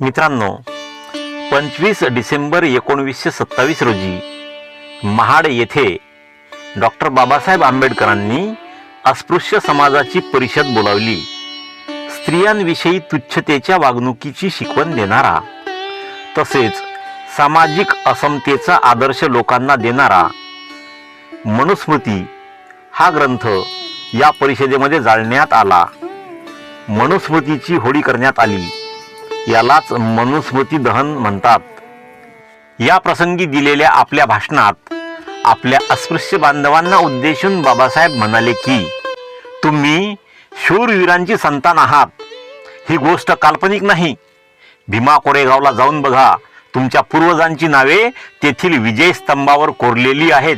मित्रांनो पंचवीस डिसेंबर एकोणवीसशे सत्तावीस रोजी महाड येथे डॉक्टर बाबासाहेब आंबेडकरांनी अस्पृश्य समाजाची परिषद बोलावली. स्त्रियांविषयी तुच्छतेच्या वागणुकीची शिकवण देणारा तसेच सामाजिक असमतेचा आदर्श लोकांना देणारा मनुस्मृती हा ग्रंथ या परिषदेमध्ये जाळण्यात आला. मनुस्मृतीची होळी करण्यात आली. यालाच मनुस्मृती दहन म्हणतात. या प्रसंगी दिलेल्या आपल्या भाषणात आपल्या अस्पृश्य बांधवांना उद्देशून बाबासाहेब म्हणाले की तुम्ही शूरवीरांची संतान आहात. ही गोष्ट काल्पनिक नाही. भीमा कोरेगावला जाऊन बघा. तुमच्या पूर्वजांची नावे तेथील विजय स्तंभावर कोरलेली आहेत.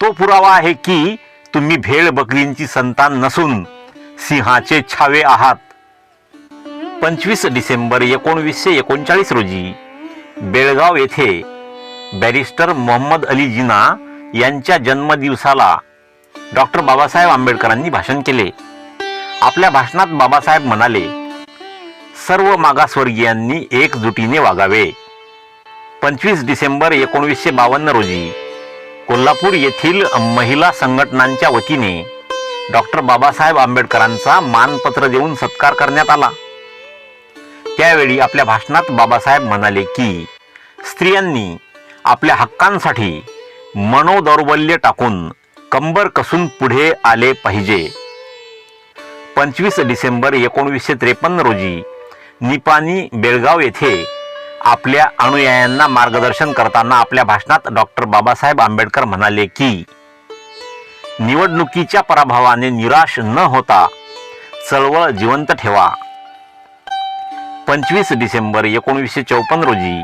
तो पुरावा आहे की तुम्ही भेळ बकरींची संतान नसून सिंहाचे छावे आहात. पंचवीस डिसेंबर एकोणवीसशे एकोणचाळीस रोजी बेळगाव येथे बॅरिस्टर मोहम्मद अली जिना यांच्या जन्मदिवसाला डॉक्टर बाबासाहेब आंबेडकरांनी भाषण केले. आपल्या भाषणात बाबासाहेब म्हणाले सर्व मागासवर्गीयांनी एकजुटीने वागावे. पंचवीस डिसेंबर एकोणवीसशे बावन्न रोजी कोल्हापूर येथील महिला संघटनांच्या वतीने डॉक्टर बाबासाहेब आंबेडकरांचा मानपत्र देऊन सत्कार करण्यात आला. त्यावेळी आपल्या भाषणात बाबासाहेब म्हणाले की स्त्रियांनी आपल्या हक्कांसाठी मनोदौर्बल्य टाकून कंबर कसून पुढे आले पाहिजे. पंचवीस डिसेंबर एकोणवीसशे त्रेपन्न रोजी निपाणी बेळगाव येथे आपल्या अनुयायांना मार्गदर्शन करताना आपल्या भाषणात डॉक्टर बाबासाहेब आंबेडकर म्हणाले की निवडणुकीच्या पराभवाने निराश न होता चळवळ जिवंत ठेवा. पंचवीस डिसेंबर एकोणीसशे चौपन्न रोजी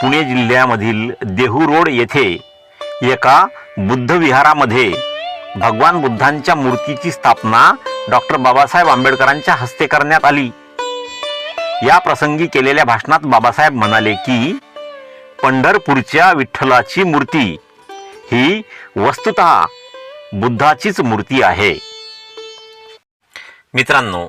पुणे जिल्ह्यामधील देहू रोड येथे एका बुद्धविहारामध्ये भगवान बुद्धांच्या मूर्तीची स्थापना डॉक्टर बाबासाहेब आंबेडकरांच्या हस्ते करण्यात आली. या प्रसंगी केलेल्या भाषणात बाबासाहेब म्हणाले की पंढरपूरच्या विठ्ठलाची मूर्ती ही वस्तुत बुद्धाचीच मूर्ती आहे. मित्रांनो